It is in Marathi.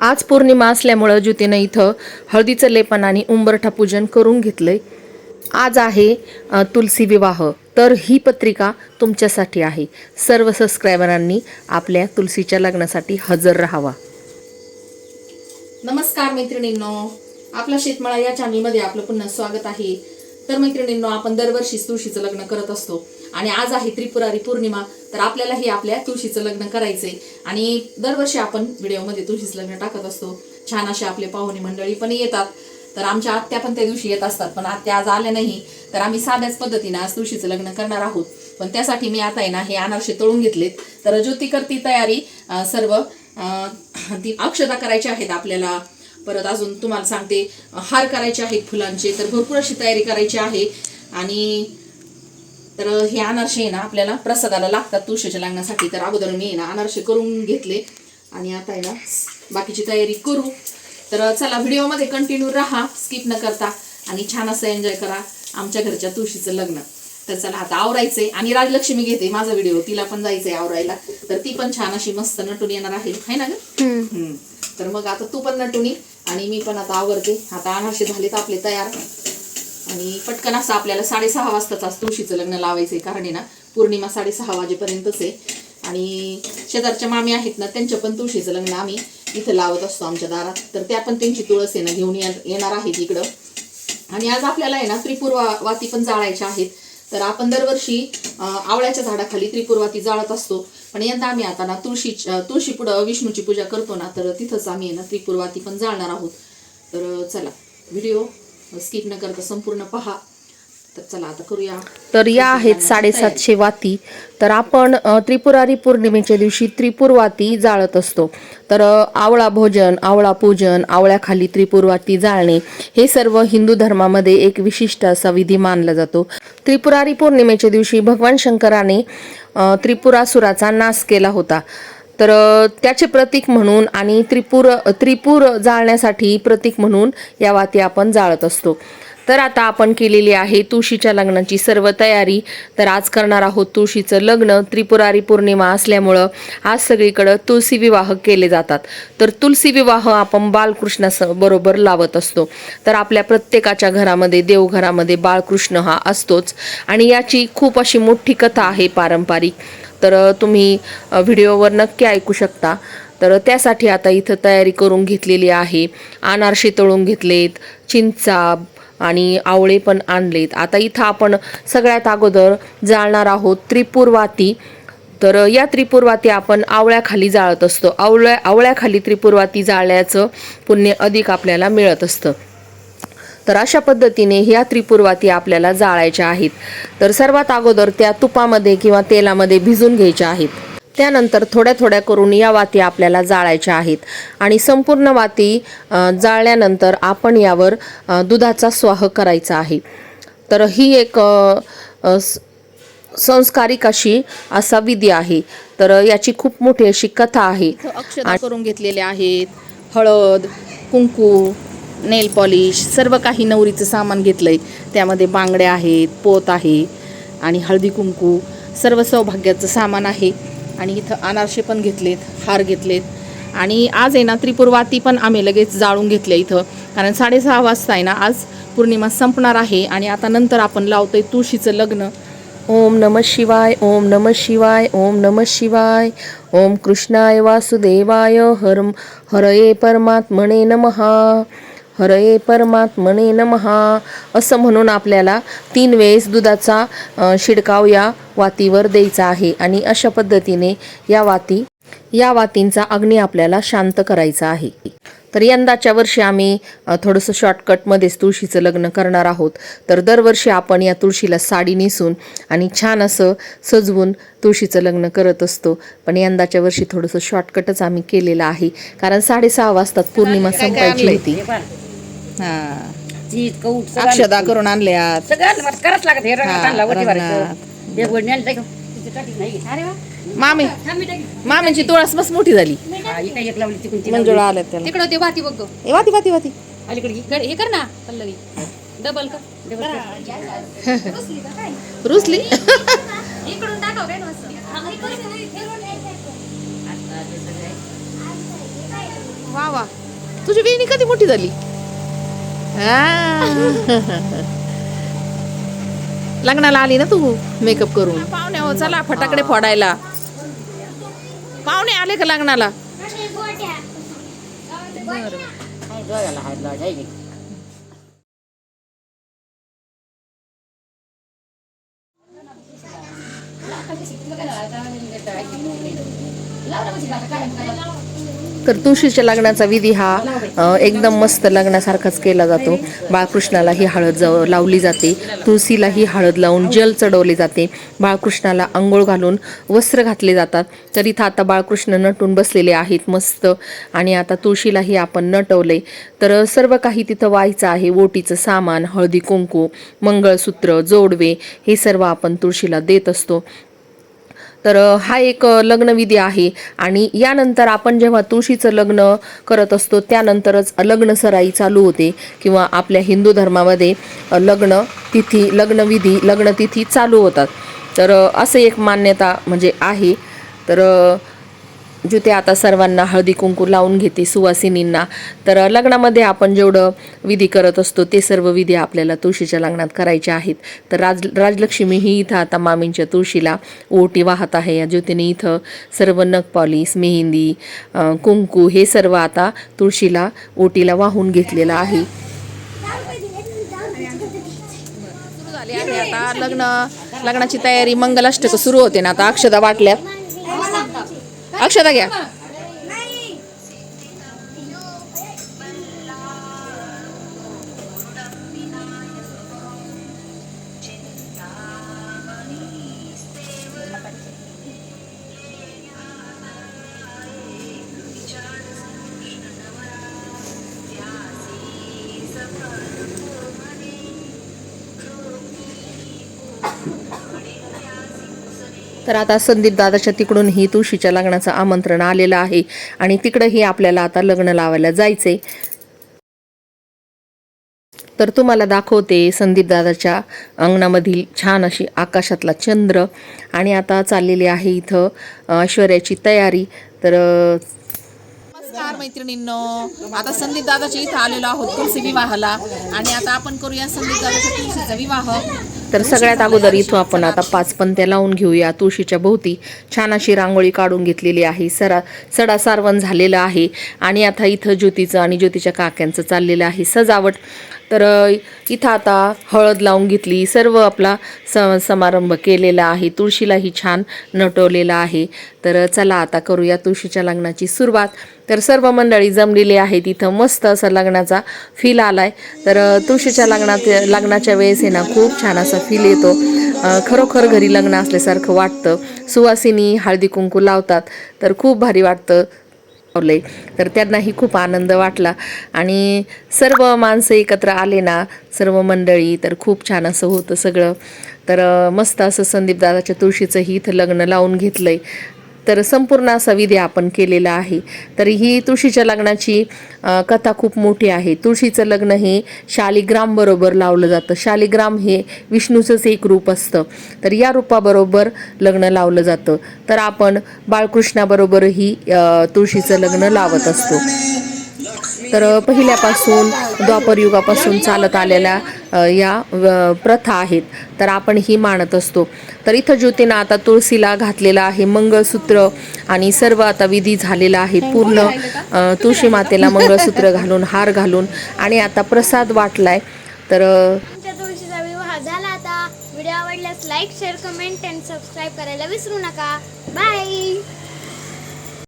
आज पौर्णिमा असल्यामुळं ज्योतीनं इथं हळदीचं लेपन आणि उंबरठा पूजन करून घेतलंय. आज आहे तुलसी विवाह. तर ही पत्रिका तुमच्यासाठी आहे. सर्व सबस्क्रायबरांनी आपल्या तुलसीच्या लग्नासाठी हजर राहावा. नमस्कार मैत्रिणींनो. आपला शेतमाळा या चॅनलमध्ये आपलं पुन्हा स्वागत आहे. तर मैत्रिणींनो आपण दरवर्षी तुळशीचं लग्न करत असतो. आणि आज आहे त्रिपुरारी पौर्णिमा तर आपल्यालाही आपल्या तुळशीचं लग्न करायचंय. आणि दरवर्षी आपण व्हिडिओमध्ये तुळशीचं लग्न टाकत असतो. छान असे आपले पाहुणे मंडळी पण येतात. तर आमच्या आत्या पण त्या दिवशी येत असतात पण आत्या आज आल्या नाही. तर आम्ही साध्याच पद्धतीनं आज तुळशीचं लग्न करणार आहोत. पण त्यासाठी मी आता आहे ना हे अनारसे तळून घेतलेत. तर ज्योती करती तयारी सर्व ती अक्षता करायची आहेत आपल्याला. परत अजून तुम्हाला सांगते हार करायचे आहेत फुलांचे तर भरपूर अशी तयारी करायची आहे. आणि तर हे अनारसे आहे ना आपल्याला प्रसादाला लागतात तुळशीच्या लग्नासाठी. तर अगोदर मी ना अनारसे करून घेतले. आणि आता आहे ना बाकीची तयारी करू. तर चला व्हिडिओमध्ये कंटिन्यू राहा. स्किप न करता. आणि छान असं एन्जॉय करा आमच्या घरच्या तुळशीचं लग्न. तर चला आता आवरायचंय. आणि राजलक्ष्मी घेते माझा व्हिडिओ. तिला पण जायचंय आवरायला. तर ती पण छान अशी मस्त नटून येणार आहे. है ना ग. तर मग आता तू पण नटून आणि मी पण आता आवरते. आता अनारसे झालेत आपले तयार. आणि पटकन असं आपल्याला साडेसहा वाजताच आज तुळशीचं लग्न लावायचं आहे कारण आहे ना पौर्णिमा साडेसहा वाजेपर्यंतच आहे. आणि शेजारच्या मामी आहेत ना त्यांच्या पण तुळशीचं लग्न आम्ही इथं लावत असतो आमच्या दारात. तर त्या पण त्यांची तुळस आहे ना घेऊन येणार आहेत इकडं. आणि आज आपल्याला आहे ना त्रिपुरवा वाती पण जाळायच्या आहेत. तर आपण दरवर्षी आवळ्याच्या झाडाखाली त्रिपुरवाती जाळत असतो. पण यंदा आम्ही आता ना तुळशी तुळशी पुढं विष्णूची पूजा करतो ना तर तिथंच आम्ही आहे ना त्रिपुरवाती पण जाळणार आहोत. तर चला व्हिडिओ स्किप न करता संपूर्ण पहा. तर चला आता करूया. तर या आहेत साडेसातशे वाती. तर आपण त्रिपुरारी पौर्णिमेच्या दिवशी त्रिपुरवाती जाळत असतो. तर आवळा भोजन आवळा पूजन आवळ्याखाली त्रिपुरवाती जाळणे हे सर्व हिंदू धर्मामध्ये एक विशिष्ट असा विधी मानला जातो. त्रिपुरारी पौर्णिमेच्या दिवशी भगवान शंकराने त्रिपुरासुराचा नाश केला होता. तर त्याचे प्रतीक म्हणून आणि त्रिपुर त्रिपूर जाळण्यासाठी प्रतीक म्हणून या वाती आपण जाळत असतो. तर आता आपण केलेली आहे तुळशीच्या लग्नाची सर्व तयारी. तर आज करणार आहोत तुळशीचं लग्न. त्रिपुरारी पौर्णिमा असल्यामुळं आज सगळीकडं तुळसी विवाह केले जातात. तर तुलसी विवाह आपण बालकृष्णास बरोबर लावत असतो. तर आपल्या प्रत्येकाच्या घरामध्ये देवघरामध्ये बाळकृष्ण हा असतोच. आणि याची खूप अशी मोठी कथा आहे पारंपरिक. तर तुम्ही व्हिडिओवर नक्की ऐकू शकता. तर त्यासाठी आता इथं तयारी करून घेतलेली आहे. अनारसे तळून घेतलेत चिंचा आणि आवळे पण आणलेत. आता इथं आपण सगळ्यात अगोदर जाळणार आहोत त्रिपुरवाती. तर या त्रिपुरवाती आपण आवळ्याखाली जाळत असतो. आवळ्या आवळ्याखाली त्रिपुरवाती जाळल्याचं पुण्य अधिक आपल्याला मिळत असतं. तर अशा पद्धतीने ह्या त्रिपुरवाती आपल्याला जाळायच्या आहेत. तर सर्वात अगोदर त्या तुपामध्ये किंवा तेलामध्ये भिजून घ्यायच्या आहेत. त्यानंतर थोड्या थोड्या करून या वाती आपल्याला जाळायच्या आहेत. आणि संपूर्ण वाती जाळल्यानंतर आपण यावर दुधाचा स्वाह करायचा आहे. तर ही एक संस्कारिक अशी असा विधी आहे. तर याची खूप मोठी अशी कथा आहे. अक्षता करून घेतलेले आहेत. हळद कुंकू नेल पॉलिश सर्व काही नवरीचं सामान घेतलं आहे त्यामध्ये बांगड्या आहेत पोत आहे आणि हळदी कुंकू सर्व सौभाग्याचं सामान आहे. आणि इथं अनारसे पण घेतलेत हार घेतलेत. आणि आज आहे ना त्रिपुरवाती पण आम्ही लगेच जाळून घेतल्या इथं. कारण साडेसहा वाजता आहे ना आज पौर्णिमा संपणार आहे. आणि आता नंतर आपण लावतोय तुळशीचं लग्न. ओम नम शिवाय ओम नम शिवाय ओम नम शिवाय. ओम कृष्णाय वासुदेवाय हर हरये परमात्मने नमहा हरये परमात्मने नमहा. असं म्हणून आपल्याला तीन वेळेस दुधाचा शिडकाव या वातीवर द्यायचा आहे. आणि अशा पद्धतीने या वाती या वातींचा अग्नी आपल्याला शांत करायचा आहे. तर यंदाच्या वर्षी आम्ही थोडंसं शॉर्टकटमध्येच तुळशीचं लग्न करणार आहोत. तर दरवर्षी आपण या तुळशीला साडी नेसून आणि छान असं सजवून तुळशीचं लग्न करत असतो. पण यंदाच्या वर्षी थोडंसं शॉर्टकटच आम्ही केलेलं आहे. कारण साडेसहा वाजताच पौर्णिमा संपायची होती. कौट अक्षदा करून आणल्यात सगळं मला करावंच लागत हे रंगात हा, आणला वरती रंगात. भरायचं एक वडणी आणली टाक. तिथे टाकीत नाही. अरे वा. मामी हा. मामींची तुळस मस्त मोठी झाली हा, इकडे एक लावली तिकडून ती मंजुळा लावली. आल्यात त्याला तिकडं ते वाती बघ गं. ए, वाती वाती वाती अलीकडे घे. हे कर ना पल्लवी डबल कर डबल कर. रुसली इकडून दाखव काय वा वा तुझी वेणी कधी मोठी झाली हा. लग्नाला आली ना तू मेकअप करून? पाहुणे हो चला फटाकडे फोडायला. पाहुणे आले का लग्नाला? तर तुळशीच्या लग्नाचा विधी हा एकदम मस्त लग्नासारखाच केला जातो. बाळकृष्णाला ही हळद लावली जाते. तुळशीला ही हळद लावून जल चढवले जाते. बाळकृष्णाला आंघोळ घालून वस्त्र घातले जातात. तर इथं आता बाळकृष्ण नटून बसलेले आहेत मस्त. आणि आता तुळशीलाही आपण नटवले तर सर्व काही तिथं व्हायचं आहे. ओटीचं सामान हळदी कुंकू मंगळसूत्र जोडवे हे सर्व आपण तुळशीला देत असतो. तर हा एक लग्नविधी आहे आणि यानंतर आपण जेव्हा तुळशीचं लग्न करत असतो त्यानंतरच लग्न सराई चालू होते किंवा आपल्या हिंदू धर्मामध्ये लग्न तिथी लग्नविधी लग्नतिथी चालू होतात. तर असं एक मान्यता म्हणजे आहे. तर जिथे आता सर्वांना हळदी कुंकू लावून घेते सुवासिनींना. तर लग्नामध्ये आपण जेवढं विधी करत असतो ते सर्व विधी आपल्याला तुळशीच्या लग्नात करायचे आहेत. तर राज राजलक्ष्मी ही इथं आता मामींच्या तुळशीला ओटी वाहत आहे. या ज्योतीने इथं सर्व नख पॉलिस मेहंदी कुंकू हे सर्व आता तुळशीला ओटीला वाहून घेतलेलं आहे. आता लग्न लग्नाची तयारी मंगलाष्टक सुरू होते ना आता अक्षदा वाटल्यात. अक्षता घ्या. तर आता संदीप दादाच्या तिकडूनही तुळशीच्या लग्नाचं आमंत्रण आलेलं आहे. आणि तिकडंही आपल्याला आता लग्न लावायला जायचंय. तर तुम्हाला दाखवते संदीप दादाच्या अंगणामधील छान अशी आकाशातला चंद्र. आणि आता चाललेली आहे इथं ऐश्वर्याची तयारी. तर नमस्कार मैत्रिणींनो आता संदीप दादाच्या इथं आलेलो आहोत तुळशी विवाहाला. आणि आता आपण करूया संदीप दादाच्या तुळशीचा विवाह. तर सगळ्यात अगोदर इथं आपण आता पाच पंत्या लावून घेऊया. तुळशीच्या भोवती छान अशी रांगोळी काढून घेतलेली आहे. सरा सडा सारवण झालेलं आहे. आणि आता इथं ज्योतीचं आणि ज्योतीच्या काक्यांचं चाललेलं आहे. सजावट तर इथं आता हळद लावून घेतली. सर्व आपला स समारंभ केलेला आहे. तुळशीलाही छान नटवलेला आहे. तर चला आता करूया तुळशीच्या लग्नाची सुरुवात. तर सर्व मंडळी जमलेली आहे तिथं मस्त असा लग्नाचा फील आला आहे तर तुळशीच्या लग्नात लग्नाच्या वेळेस आहे ना खूप छान असा फील येतो. खरोखर घरी लग्न असल्यासारखं वाटतं. सुवासिनी हळदी कुंकू लावतात. तर खूप भारी वाटतं. लावलंय तर त्यांनाही खूप आनंद वाटला. आणि सर्व माणसं एकत्र आले ना सर्व मंडळी तर खूप छान असं होतं सगळं. तर मस्त असं संदीप दादाच्या तुळशीचंही इथं लग्न लावून घेतलंय. तर संपूर्ण असा विधी आपण केलेला आहे. तर ही तुळशीच्या लग्नाची कथा खूप मोठी आहे. तुळशीचं लग्न हे शालिग्राम बरोबर लावलं जातं. शालिग्राम हे विष्णूचंच एक रूप असतं. तर या रूपाबरोबर लग्न लावलं जातं. तर आपण बाळकृष्णाबरोबरही तुळशीचं लग्न लावत असतो. तर पहिल्यापासून द्वापरयुगापासून चालत आलेल्या या प्रथा आहेत. तर आपण ही मानत असतो. तर इथं ज्योतीनं आता तुळशीला घातलेलं आहे मंगळसूत्र आणि सर्व आता विधी झालेला आहे. पूर्ण तुळशी मातेला मंगळसूत्र घालून हार घालून आणि आता प्रसाद वाटलाय. तर तुळशीचा विवाह झाला आता. व्हिडिओ आवडल्यास like share comment and subscribe करायला विसरू नका. बाय